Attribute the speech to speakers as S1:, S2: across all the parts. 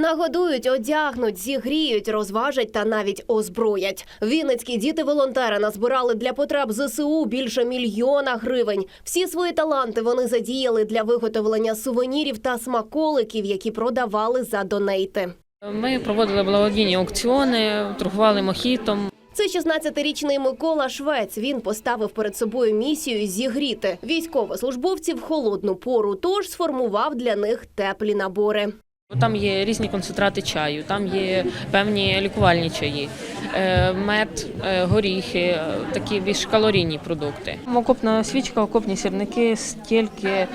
S1: Нагодують, одягнуть, зігріють, розважать та навіть озброять. Вінницькі діти-волонтери назбирали для потреб ЗСУ більше мільйона гривень. Всі свої таланти вони задіяли для виготовлення сувенірів та смаколиків, які продавали за донейти.
S2: Ми проводили благодійні аукціони, торгували мохітом.
S1: Це 16-річний Микола Швець. Він поставив перед собою місію зігріти військовослужбовців в холодну пору, тож сформував для них теплі набори.
S2: Там є різні концентрати чаю, там є певні лікувальні чаї, е, мед, е, горіхи, е, такі більш калорійні продукти. Окопна свічка, окопні сірники, стільки,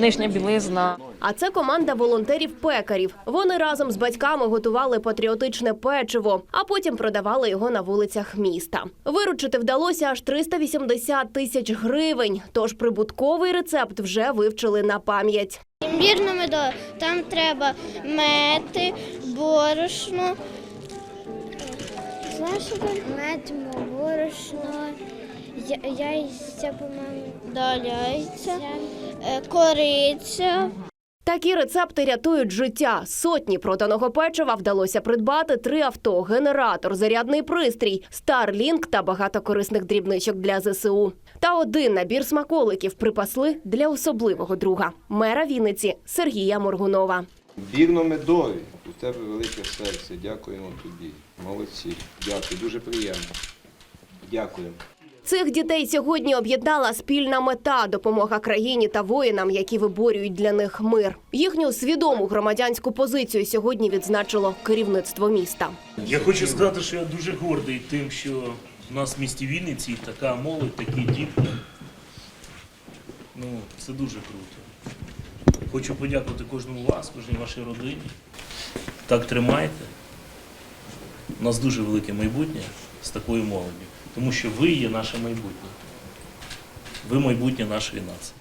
S2: нижня білизна.
S1: А це команда волонтерів-пекарів. Вони разом з батьками готували патріотичне печиво, а потім продавали його на вулицях міста. Виручити вдалося аж 380 тисяч гривень. Тож прибутковий рецепт вже вивчили на пам'ять.
S3: Імбірна медо, Там треба мети, борошно. Знаєш, що там? Мед, борошно, я- яйця, по-моєму. Да, яйця, е, кориця.
S1: Такі рецепти рятують життя. Сотні проданого печива вдалося придбати три авто, генератор, зарядний пристрій, Starlink та багато корисних дрібничок для ЗСУ. Та один набір смаколиків припасли для особливого друга мера Вінниці Сергія Моргунова.
S4: Вірно медові. У тебе велике серце. Дякуємо тобі. Молодці. Дякую. Дуже приємно. Дякуємо.
S1: Цих дітей сьогодні об'єднала спільна мета допомога країні та воїнам, які виборюють для них мир. Їхню свідому громадянську позицію сьогодні відзначило керівництво міста.
S5: Я хочу сказати, що я дуже гордий тим, що в нас в місті Вінниці така молодь, такі дітки. Ну, це дуже круто. Хочу подякувати кожному вас, кожній вашій родині. Так тримайте. У нас дуже велике майбутнє з такою молоддю, тому що ви є наше майбутнє. Ви майбутнє нашої нації.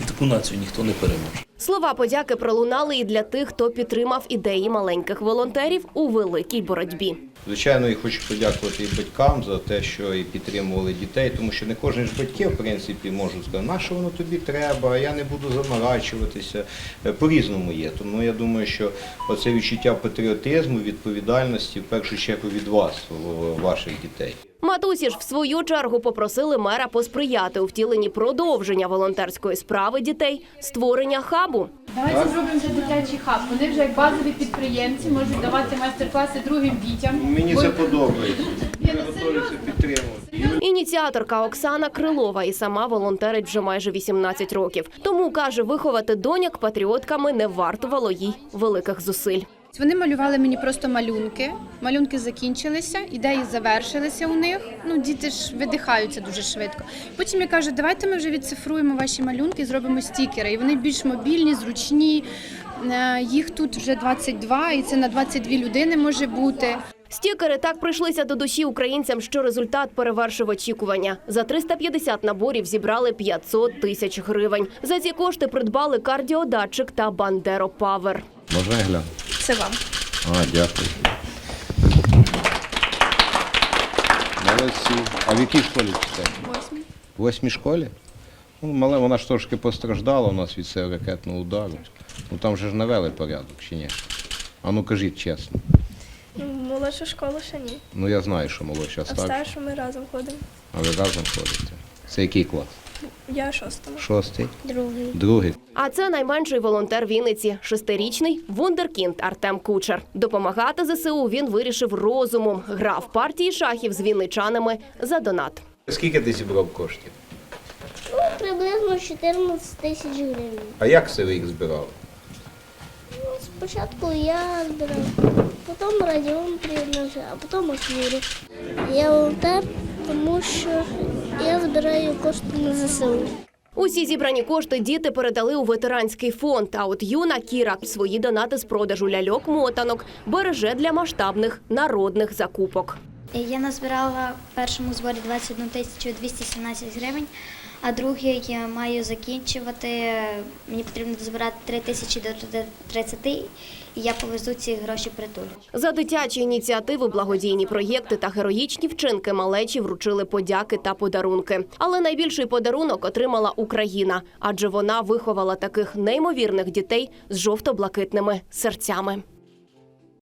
S5: І таку націю ніхто не переможе.
S1: Слова подяки пролунали і для тих, хто підтримав ідеї маленьких волонтерів у великій боротьбі.
S4: Звичайно, я хочу подякувати і батькам за те, що і підтримували дітей, тому що не кожен ж батьки, в принципі, можуть сказати, на що воно тобі треба, а я не буду заморачуватися. Е, По-різному є. Тому я думаю, що оце відчуття патріотизму, відповідальності, в першу чергу від вас, ваших дітей.
S1: Матусі ж в свою чергу попросили мера посприяти у втіленні продовження волонтерської справи дітей, створення хабу.
S6: Давайте зробимо вже дитячий хаб. Вони вже як базові підприємці можуть давати майстер-класи другим дітям.
S4: Мені це подобається. Я
S6: ну,
S4: це підтримувати.
S1: Ініціаторка Оксана Крилова і сама волонтерить вже майже 18 років. Тому каже, виховати доньок патріотками не вартувало їй великих зусиль.
S7: Вони малювали мені просто малюнки. Малюнки закінчилися, ідеї завершилися у них. Ну, діти ж видихаються дуже швидко. Потім я кажу, давайте ми вже відцифруємо ваші малюнки і зробимо стікери. І вони більш мобільні, зручні. Е, Їх тут вже 22, і це на 22 людини може бути.
S1: Стікери так прийшлися до душі українцям, що результат перевершив очікування. За 350 наборів зібрали 500 тисяч гривень. За ці кошти придбали кардіодатчик та Бандеро Павер.
S4: Можна я гляну?
S7: Це вам.
S4: А, дякую. Молодці. А в якій школі читаєте?
S7: Восьмій.
S4: В восьмій школі? Ну, мале, вона ж трошки постраждала у нас від цього ракетного удару. Ну там же ж навели порядок, чи ні? А ну кажіть чесно.
S8: Молодшу школу ще ні.
S4: Ну я знаю, що молодша
S8: А в
S4: старша.
S8: старшу ми разом ходимо.
S4: А ви разом ходите. Це який клас?
S8: Я шостому.
S4: Шостий?
S3: Другий.
S4: Другий.
S1: А це найменший волонтер Вінниці, шестирічний вундеркінд Артем Кучер. Допомагати ЗСУ він вирішив розумом. Грав партії шахів з вінничанами за донат.
S4: Скільки ти зібрав коштів?
S3: Ну, приблизно 14 тисяч гривень.
S4: А як це ви їх збирали?
S3: Ну, спочатку я збирав, потім Радіон приєднався, а потім Освірі. Я волонтер, тому що я збираю кошти на ЗСУ.
S1: Усі зібрані кошти діти передали у ветеранський фонд. А от юна Кіра свої донати з продажу ляльок-мотанок береже для масштабних народних закупок.
S9: Я назбирала в першому зборі 21 тисячу 217 гривень, а другий я маю закінчувати. Мені потрібно збирати 3 тисячі до 30, і я повезу ці гроші притулю.
S1: За дитячі ініціативи, благодійні проєкти та героїчні вчинки малечі вручили подяки та подарунки. Але найбільший подарунок отримала Україна, адже вона виховала таких неймовірних дітей з жовто-блакитними серцями.